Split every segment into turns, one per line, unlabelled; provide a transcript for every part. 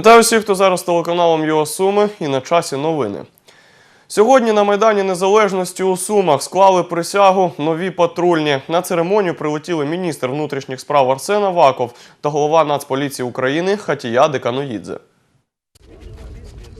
Вітаю всіх, хто зараз телеканалом ЮА і на часі новини. Сьогодні на Майдані Незалежності у Сумах склали присягу нові патрульні. На церемонію прилетіли міністр внутрішніх справ Арсен Аваков та голова Нацполіції України Хатія Деканоїдзе.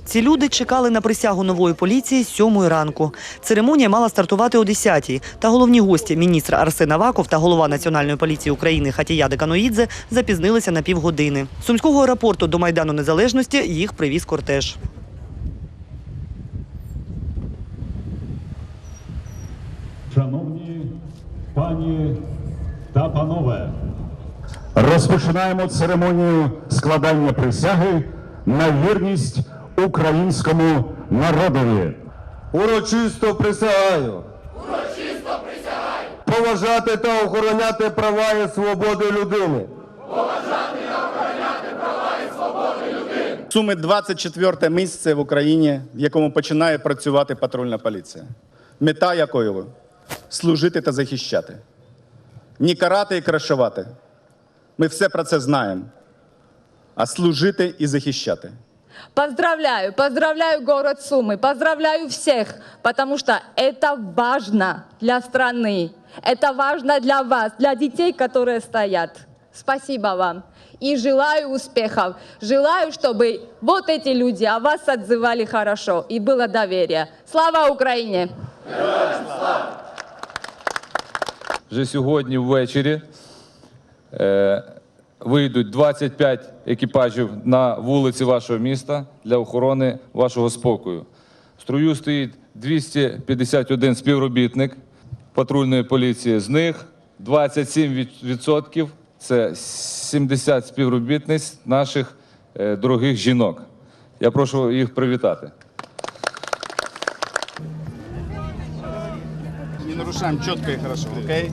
Ці люди чекали на присягу нової поліції сьомої ранку. Церемонія мала стартувати о 10-й. Та головні гості міністр Арсен Аваков та голова Національної поліції України Хатія Деканоїдзе запізнилися на півгодини. З Сумського аеропорту до Майдану Незалежності їх привіз кортеж.
Шановні пані та панове,
Розпочинаємо церемонію складання присяги на вірність українському народові.
Урочисто присягаю. Урочисто присягаю. Поважати та охороняти права і свободи людини. Поважати та охороняти права і свободи людини.
Суми 24 місце в Україні, в якому починає працювати патрульна поліція. Мета якої служити та захищати. Ні карати і крашувати. Ми все про це знаємо. А служити і захищати.
Поздравляю, поздравляю город Сумы, поздравляю всех, потому что это важно для страны, это важно для вас, для детей, которые стоят. Спасибо вам. И желаю успехов. Желаю, чтобы вот эти люди о вас отзывали хорошо и было доверие. Слава Украине!
Вже сьогодні ввечері е, вийдуть 25 екіпажів на вулиці вашого міста для охорони вашого спокою. В строю стоїть 251 співробітник патрульної поліції. З них 27% – це 70 співробітниць наших е, дорогих жінок. Я прошу їх привітати.
Не нарушаем четко и хорошо, окей?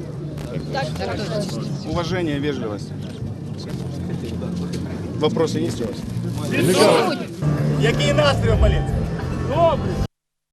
Уважение, вежливость. Вопросы есть у вас? Який настрій у поліції? Добрий.